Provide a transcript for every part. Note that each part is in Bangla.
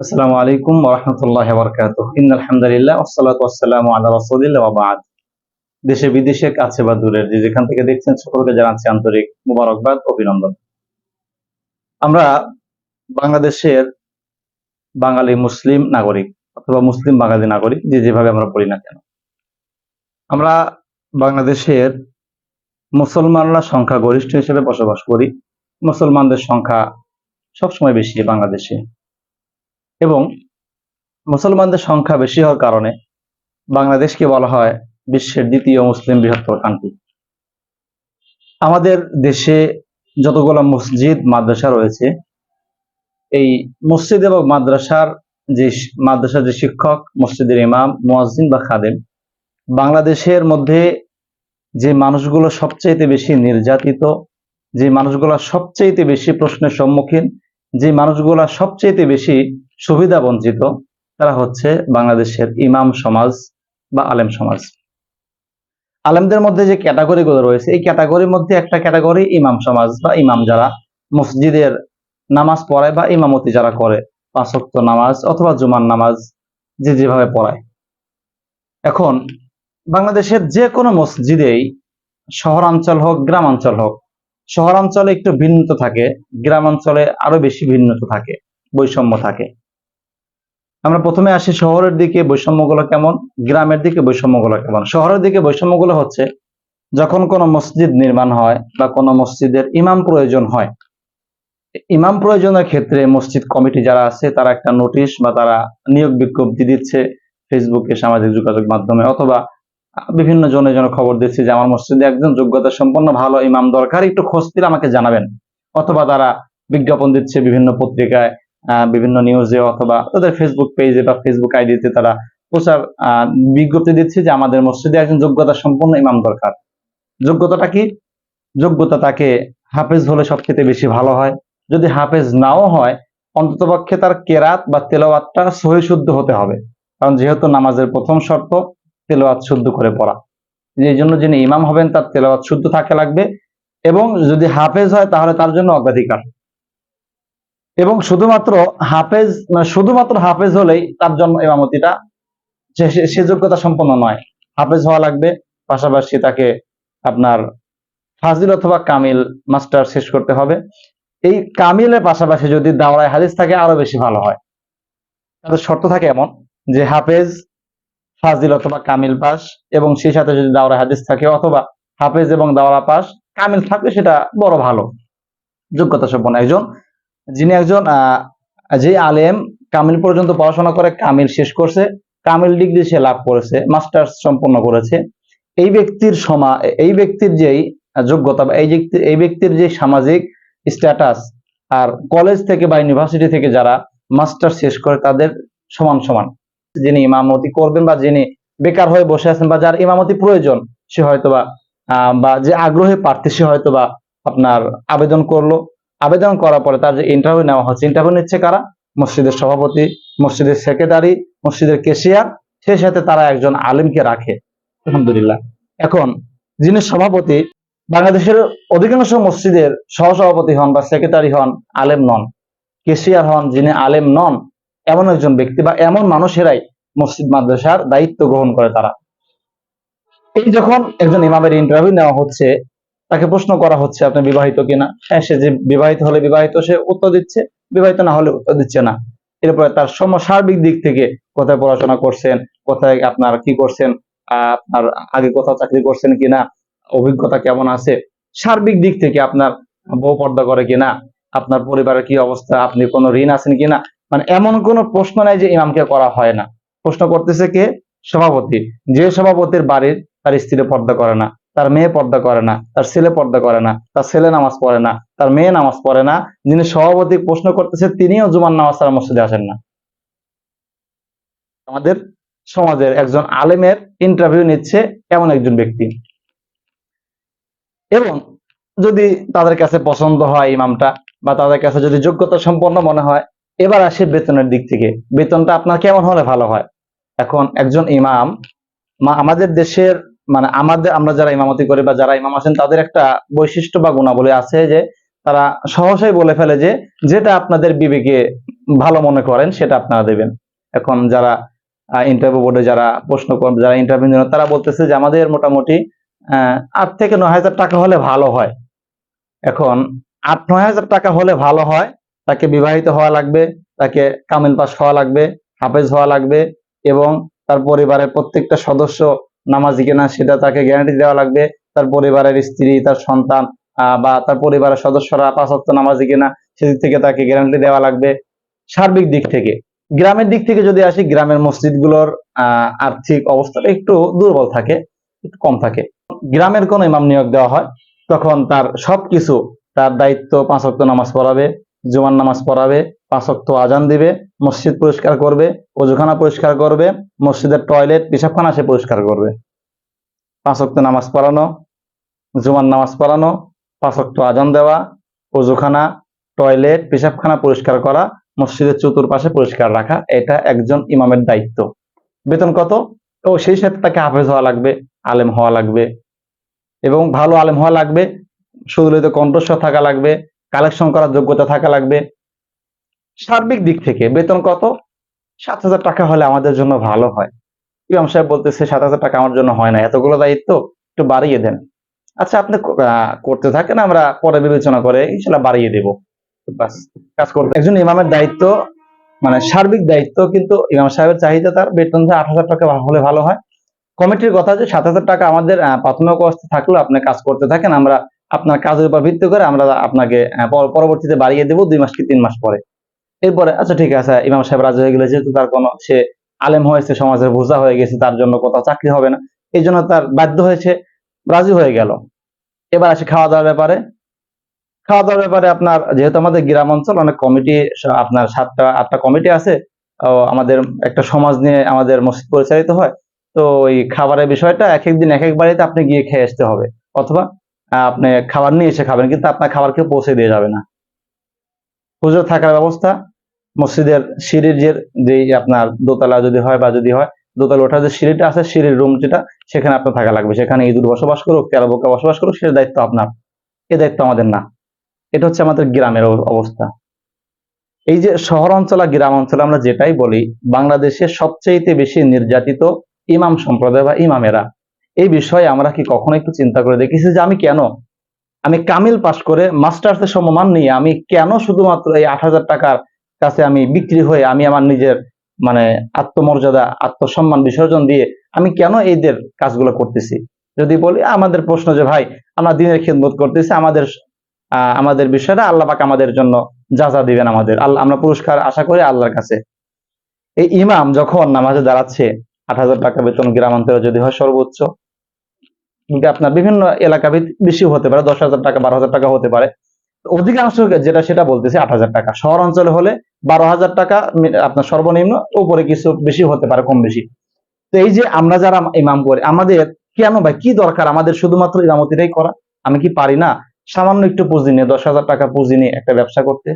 আসসালামু আলাইকুম ওরহমতুল্লাহ বরকাত ইন আলহামদুলিল্লাহ ওসালাত ওয়াসালামু আলা রাসূলিল্লাহ ওয়া বাদ। দেশে, বিদেশে, কাছে বা দূরের যে যেখান থেকে দেখছেন সকলকে জানাচ্ছি আন্তরিক মুবারকবাদ, অভিনন্দন। আমরা বাংলাদেশের বাঙালি মুসলিম নাগরিক অথবা মুসলিম বাঙালি নাগরিক, যে যেভাবে আমরা বলি না কেন, আমরা বাংলাদেশের মুসলমানরা সংখ্যা গরিষ্ঠ হিসেবে বসবাস করি। মুসলমানদের সংখ্যা সবসময় বেশি বাংলাদেশে। এবং মুসলমানদের সংখ্যা বেশি হওয়ার কারণে বাংলাদেশকে বলা হয় বিশ্বের দ্বিতীয় মুসলিম বৃহত্তর কান্ট্রি আমাদের দেশে যতগুলো মসজিদ, মাদ্রাসা রয়েছে, এই মসজিদ এবং মাদ্রাসার যে মাদ্রাসার যে শিক্ষক, মসজিদের ইমাম, মুয়াজ্জিন বা খাদেম, বাংলাদেশের মধ্যে যে মানুষগুলো সবচাইতে বেশি নির্যাতিত, যে মানুষগুলো সবচাইতে বেশি প্রশ্নের সম্মুখীন, যে মানুষগুলা সবচাইতে বেশি সুবিধা বঞ্চিত, তারা হচ্ছে বাংলাদেশের ইমাম সমাজ বা আলেম সমাজ। আলেমদের মধ্যে যে ক্যাটাগরিগুলো রয়েছে, এই ক্যাটাগরির মধ্যে একটা ক্যাটাগরি ইমাম সমাজ বা ইমাম যারা মসজিদের নামাজ পড়ায় বা ইমামতি যারা করে পাঁচক্ত নামাজ অথবা জুমার নামাজ যে যেভাবে পড়ায়। এখন বাংলাদেশের যে কোনো মসজিদেই শহরাঞ্চল হোক, গ্রামাঞ্চল হোক, শহরাঞ্চলে একটু ভিন্নতা থাকে, গ্রামাঞ্চলে আরও বেশি ভিন্নতা থাকে, বৈষম্য থাকে। আমরা প্রথমে আসি শহরের দিকে, বৈষম্যগুলো কেমন? গ্রামের দিকে বৈষম্যগুলো কেমন? শহরের দিকে বৈষম্যগুলো হচ্ছে, যখন কোনো মসজিদ নির্মাণ হয় বা কোনো মসজিদের ইমাম প্রয়োজন হয়, ইমাম প্রয়োজনের ক্ষেত্রে মসজিদ কমিটি যারা আছে, তারা একটা নোটিশ বা তারা নিয়োগ বিজ্ঞপ্তি দিচ্ছে ফেসবুকে সামাজিক যোগাযোগ মাধ্যমে অথবা বিভিন্ন জনে জন খবর দিচ্ছে যে আমার মসজিদে একজন যোগ্যতা সম্পন্ন ভালো ইমাম দরকার, একটু খোঁজ দিলে আমাকে জানাবেন। অথবা তারা বিজ্ঞাপন দিচ্ছে বিভিন্ন পত্রিকায় বিভিন্ন নিউজে অথবা তাদের ফেসবুক পেজে বা ফেসবুক আইডিতে তারা প্রচার বিজ্ঞপ্তি দিচ্ছে যে আমাদের মসজিদে একজন যোগ্যতা সম্পন্ন ইমাম দরকার। যোগ্যতাটা কি? যোগ্যতা তাকে হাফেজ হলে সবচেয়ে বেশি ভালো হয়। যদি হাফেজ নাও হয়, অন্ততপক্ষে তার কেরাত বা তেলাওয়াতটা সহি শুদ্ধ হতে হবে। কারণ যেহেতু নামাজের প্রথম শর্ত, তেলাওয়াত শুদ্ধ করে পড়া। এই জন্য যিনি ইমাম হবেন, তার তেলাওয়াত শুদ্ধ থাকে লাগবে। এবং যদি হাফেজ হয়, তাহলে তার জন্য অগ্রাধিকার। এবং শুধুমাত্র হাফেজ মানে শুধুমাত্র হাফেজ হলেই তার জন্য ইমামতিটা সে- যোগ্যতা সম্পন্ন নয়। হাফেজ হওয়া লাগবে, পাশাপাশি তাকে আপনার ফাজিল অথবা কামিল মাস্টার শেষ করতে হবে। এই কামিলের পাশাপাশি যদি দাওরায় হাদিস থাকে, আরও বেশি ভালো হয়। তাদের শর্ত থাকে এমন যে হাফেজ, ফাজিল অথবা কামিল পাস এবং সেই সাথে যদি দাওরা হাদিস থাকে অথবা হাফেজ এবং দাওরা পাস, কামিল থাকলে সেটা বড় ভালো, যোগ্যতা সম্পন্ন একজন। যিনি একজন যে আলেম, কামিল পর্যন্ত পড়াশোনা করে কামিল শেষ করছে, কামিল ডিগ্রি সে লাভ করেছে, মাস্টার্স সম্পন্ন করেছে। এই ব্যক্তির সমা, এই ব্যক্তির যেই যোগ্যতা বা এই ব্যক্তির এই ব্যক্তির যে সামাজিক স্ট্যাটাস আর কলেজ থেকে বা ইউনিভার্সিটি থেকে যারা মাস্টার শেষ করে তাদের সমান সমান। যিনি ইমামতি করবেন বা যিনি বেকার হয়ে বসে আছেন বা যার ইমামতি প্রয়োজন, সে হয়তোবা বা যে আগ্রহে প্রার্থী সে হয়তোবা আপনার আবেদন করল। আবেদন করার পরে তার যে ইন্টারভিউ নেওয়া হচ্ছে ইন্টারভিউ নিচ্ছে কারা? মসজিদের সভাপতি, মসজিদের সেক্রেটারি, মসজিদের কেশিয়ার সেই সাথে তারা একজন আলিমকে রাখে। আলহামদুলিল্লাহ। এখন, যিনি সভাপতি, বাংলাদেশের অধিকাংশ মসজিদের সহসভাপতি হন বা সেক্রেটারি হন আলেম নন। কেশিয়ার হন যিনি আলেম নন, এমন একজন ব্যক্তি বা এমন মানুষেরাই মসজিদ মাদ্রাসার দায়িত্ব গ্রহণ করে তারা। এই যখন একজন ইমামের ইন্টারভিউ নেওয়া হচ্ছে তাকে প্রশ্ন করা হচ্ছে, আপনি বিবাহিত কিনা? হ্যাঁ সে যে বিবাহিত হলে বিবাহিত, সে উত্তর দিচ্ছে, বিবাহিত না হলে উত্তর দিচ্ছে না। এরপরে তার সম, সার্বিক দিক থেকে কোথায় পড়াশোনা করছেন, কোথায় আপনার কি করছেন আপনার আগে কোথাও চাকরি করছেন কিনা, অভিজ্ঞতা কেমন আছে, সার্বিক দিক থেকে আপনার বউ পর্দা করে কিনা, আপনার পরিবারের কি অবস্থা, আপনি কোনো ঋণ আছেন কিনা মানে এমন কোনো প্রশ্ন নাই যে ইমামকে করা হয় না। প্রশ্ন করতেছে কে? সভাপতি। যে সভাপতির বাড়ির তার স্ত্রী পর্দা করে না। তার মেয়ে পর্দা করে না, তার ছেলে পর্দা করে না, তার ছেলে নামাজ পড়ে না, তার মেয়ে নামাজ পড়ে না। যিনি সভাপতি প্রশ্ন করতেছে, তিনিও জুমার নামাজ তার মসজিদে আসেন না। আমাদের সমাজের একজন আলেমের ইন্টারভিউ নিচ্ছে এমন একজন ব্যক্তি। এবং যদি তাদের কাছে পছন্দ হয় ইমামটা, বা তাদের কাছে যদি যোগ্যতা সম্পন্ন মনে হয়, এবার আসে বেতনের দিক থেকে। বেতনটা আপনার কেমন হলে ভালো হয়? এখন একজন ইমাম, মা- আমাদের দেশের মানে আমাদের, আমরা যারা ইমামতি করি বা যারা ইমাম আছেন, তাদের একটা বৈশিষ্ট্য বা গুণাবলী আছে যে, তারা সহসাই বলে ফেলে যে, যেটা আপনাদের বিবেকে ভালো মনে করেন, সেটা আপনারা দেবেন। এখন যারা ইন্টারভিউ বোর্ডে যারা প্রশ্ন যারা ইন্টারভিউ তারা বলতেছে যে, আমাদের মোটামুটি আট থেকে নয় হাজার টাকা হলে ভালো হয়। এখন আট, নয় হাজার টাকা হলে ভালো হয়, তাকে বিবাহিত হওয়া লাগবে, তাকে কামিল পাস হওয়া লাগবে, হাফেজ হওয়া লাগবে এবং তার পরিবারের প্রত্যেকটা সদস্য নামাজি কিনা সেটা তাকে গ্যারান্টি দেওয়া লাগবে। তার পরিবারের স্ত্রী, তার সন্তান বা তার পরিবারের সদস্যরা পাঁচ ওয়াক্ত নামাজি কিনা সেদিক থেকে তাকে গ্যারান্টি দেওয়া লাগবে। সার্বিক দিক থেকে, গ্রামের দিক থেকে যদি আসি, গ্রামের মসজিদগুলোর আর্থিক অবস্থাটা একটু দুর্বল থাকে, একটু কম থাকে। গ্রামের কোন ইমাম নিয়োগ দেওয়া হয়, তখন তার সবকিছু, তার দায়িত্ব পাঁচ ওয়াক্ত নামাজ পড়াবে, জুমার নামাজ পড়াবে পাঁচ ওয়াক্ত আজান দিবে, মসজিদ পরিষ্কার করবে, অজুখানা পরিষ্কার করবে, মসজিদের টয়লেট পেশাবখানা সে পরিষ্কার করবে। পাঁচ ওয়াক্ত নামাজ পড়ানো, জুমার নামাজ পড়ানো, পাঁচ ওয়াক্ত আজান দেওয়া, অজুখানা টয়লেট পেশাবখানা পরিষ্কার করা, মসজিদের চতুর্পাশে পরিষ্কার রাখা, এটা একজন ইমামের দায়িত্ব। বেতন কত? ও সেই সাথে তাকে হাফেজ হওয়া লাগবে, আলেম হওয়া লাগবে। এবং ভালো আলেম হওয়া লাগবে, সুদলিত কণ্ঠস্বর থাকা লাগবে, কালেকশন করার যোগ্যতা থাকা লাগবে সার্বিক দিক থেকে বেতন কত? সাত হাজার টাকা হলে আমাদের জন্য ভালো হয়। ইমাম সাহেব বলতেছে, সাত হাজার টাকা আমার জন্য হয় না। এতগুলো দায়িত্ব একটু বাড়িয়ে দেন। আচ্ছা আপনি করতে থাকেন, আমরা পরে বিবেচনা করে ইনশাল্লাহ বাড়িয়ে দেব। কাজ করতে। একজন ইমামের দায়িত্ব মানে সার্বিক দায়িত্ব, কিন্তু ইমাম সাহেবের চাহিদা তার বেতন যে আট হাজার টাকা হলে ভালো হয়। কমিটির কথা যে সাত হাজার টাকা আমাদের প্রাথমিক অবস্থা থাকলেও আপনি কাজ করতে থাকেন, আমরা আপনার কাজের উপর ভিত্তি করে আমরা আপনাকে পর- পরবর্তীতে বাড়িয়ে দেবো দুই মাস কি তিন মাস পরে। এরপরে আচ্ছা ঠিক আছে, ইমাম সাহেব রাজি হয়ে গেলে, যেহেতু তার কোনো সে আলেম হয়েছে, সমাজের বোঝা হয়ে গেছে, তার জন্য কোথাও চাকরি হবে না, এই জন্য তার বাধ্য হয়েছে, রাজি হয়ে গেল। এবার আসে খাওয়া দাওয়ার ব্যাপারে। খাওয়া দাওয়ার ব্যাপারে আপনার, যেহেতু আমাদের গ্রাম অঞ্চল, অনেক কমিটি, আপনার সাতটা, আটটা কমিটি আছে আমাদের একটা সমাজ নিয়ে আমাদের মসজিদ পরিচালিত হয়, তো ওই খাবারের বিষয়টা এক এক দিন এক এক বাড়িতে আপনি গিয়ে খেয়ে আসতে হবে, অথবা আপনি খাবার নিয়ে এসে খাবেন, কিন্তু আপনার খাবার কেউ পৌঁছে দিয়ে যাবে না। হুজুর থাকার ব্যবস্থা, মসজিদের সিঁড়ির যে যেই আপনার দোতলা যদি হয় বা যদি হয়, দোতলা ওঠার যে সিঁড়িটা আছে, সিঁড়ির রুম যেটা, সেখানে আপনার থাকা লাগবে। সেখানে ইঁদুর বসবাস করুক তেরো বোকা বসবাস করুক সেটার দায়িত্ব আপনার। এ দায়িত্ব আমাদের না। এটা হচ্ছে আমাদের গ্রামের অবস্থা। এই যে শহর অঞ্চল আর গ্রাম অঞ্চলে আমরা যেটাই বলি বাংলাদেশের সবচেয়ে বেশি নির্যাতিত ইমাম সম্প্রদায় বা ইমামেরা। এই বিষয়ে আমরা কি কখনো একটু চিন্তা করে দেখেছি যে আমি কেন আমি কামিল পাশ করে মাস্টার্সের সমমান নিয়ে আমি কেন শুধুমাত্র এই আট হাজার টাকার কাছে আমি বিক্রি হয়ে আমি আমার নিজের মানে আত্মমর্যাদা, আত্মসম্মান বিসর্জন দিয়ে আমি কেন এইদের কাজগুলো করতেছি? যদি বলি, আমাদের প্রশ্ন যে, ভাই, আমরা দিনের খেদমত করতেছি, আমাদের আমাদের বিষয়টা আল্লাহ পাক আমাদের জন্য যা যা দিবেন আমাদের। আল্লাহ আমরা পুরস্কার আশা করি আল্লাহর কাছে। এই ইমাম যখন নামাজে দাঁড়াচ্ছে, আট হাজার টাকা বেতন গ্রামান্তরে যদি হয় সর্বোচ্চ। আপনার বিভিন্ন এলাকা বেশি হতে পারে, দশ হাজার টাকা, বারো হাজার টাকা হতে পারে। অধিকাংশ যেটা সেটা বলতেছে আট হাজার টাকা। শহর অঞ্চলে হলে বারো হাজার টাকা আপনার সর্বনিম্ন, উপরে কিছু বেশি হতে পারে, কম বেশি। তো এই যে আমরা যারা ইমাম করি, আমাদের কেন ভাই, কি দরকার? আমাদের শুধুমাত্র ইমামতিটাই করা? আমি কি পারি না? সামান্য একটু পুঁজি নিয়ে, দশ হাজার টাকা পুঁজি নিয়ে একটা ব্যবসা করতে।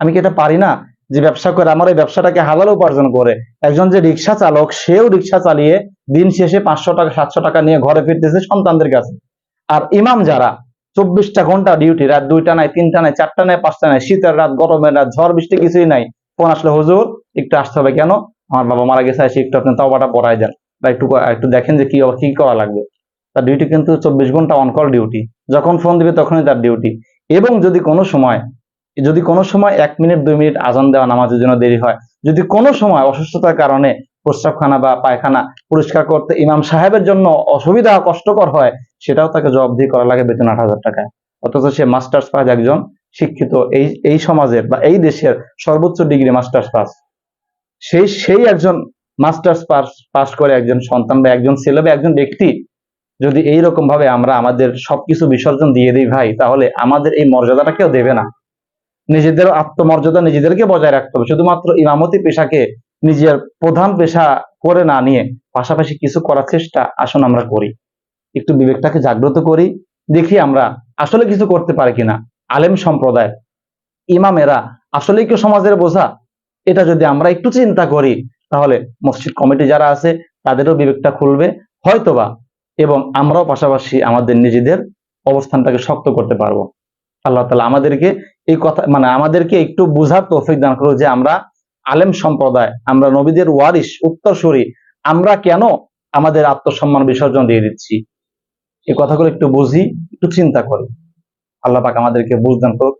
আমি কি এটা পারি না? যে ব্যবসা করে আমার এই ব্যবসাটাকে হালাল উপার্জন করে, একজন যে রিক্সা চালক, সেও রিক্সা চালিয়ে দিন শেষে পাঁচশো টাকা, সাতশো টাকা নিয়ে ঘরে ফিরতেছে সন্তানদের কাছে। আর ইমাম যারা, চব্বিশটা ঘণ্টা ডিউটি, রাত দুইটা নাই, তিনটা নাই, চারটা নাই, পাঁচটা নাই, শীতের রাত, গরমের রাত, ঝড়, বৃষ্টি কিছুই নাই। ফোন আসলে, হুজুর, একটু আসতে হবে কেন? আমার বাবা মারা গেছে, আসি একটু আপনি তাওবাটা পড়াই দেন বা একটু একটু দেখেন যে কি কি করা লাগবে। তার ডিউটি কিন্তু চব্বিশ ঘণ্টা অন কল ডিউটি যখন ফোন দিবে তখনই তার ডিউটি এবং যদি কোনো সময় যদি কোনো সময় এক মিনিট, দুই মিনিট আজান দেওয়া নামাজের জন্য দেরি হয়, যদি কোনো সময় অসুস্থতার কারণে প্রস্রাবখানা বা পায়খানা পরিষ্কার করতে ইমাম সাহেবের জন্য অসুবিধা, কষ্টকর হয়, সেটাও তাকে জবাবদিহি করা লাগে বেতন আট হাজার টাকায়। অথচ সে মাস্টার্স পাস একজন শিক্ষিত এই এই সমাজের বা এই দেশের সর্বোচ্চ ডিগ্রি মাস্টার্স পাস। সেই সেই একজন মাস্টার্স পাস পাস করে একজন সন্তান বা একজন ছেলে বা একজন ব্যক্তি যদি এই রকম ভাবে আমরা আমাদের সবকিছু বিসর্জন দিয়ে দিই ভাই, তাহলে আমাদের এই মর্যাদাটা কেউ দেবে না। নিজেদের আত্মমর্যাদা নিজেদেরকে বজায় রাখতে হবে। শুধুমাত্র ইমামতি পেশাকে নিজের প্রধান পেশা করে না নিয়ে পাশাপাশি কিছু করার চেষ্টা আসুন আমরা করি। একটু বিবেকটাকে জাগ্রত করি, দেখি আমরা আসলে কিছু করতে পারি কিনা। আলেম সম্প্রদায়, ইমামেরা আসলে কেউ সমাজের বোঝা? এটা যদি আমরা একটু চিন্তা করি, তাহলে মসজিদ কমিটি যারা আছে, তাদেরও বিবেকটা খুলবে, হয়তোবা, এবং আমরাও পাশাপাশি আমাদের নিজেদের অবস্থানটাকে শক্ত করতে পারব। আল্লাহ তালা আমাদেরকে এই কথা মানে আমাদেরকে একটু বুঝার তৌফিক দান করো যে আমরা আলেম সম্প্রদায়, আমরা নবীদের ওয়ারিস উত্তরসূরি, আমরা কেন আমাদের আত্মসম্মান বিসর্জন দিয়ে দিচ্ছি? এই কথাগুলো একটু বুঝি, একটু চিন্তা করি। আল্লাহ পাক আমাদেরকে বুঝদান করুক।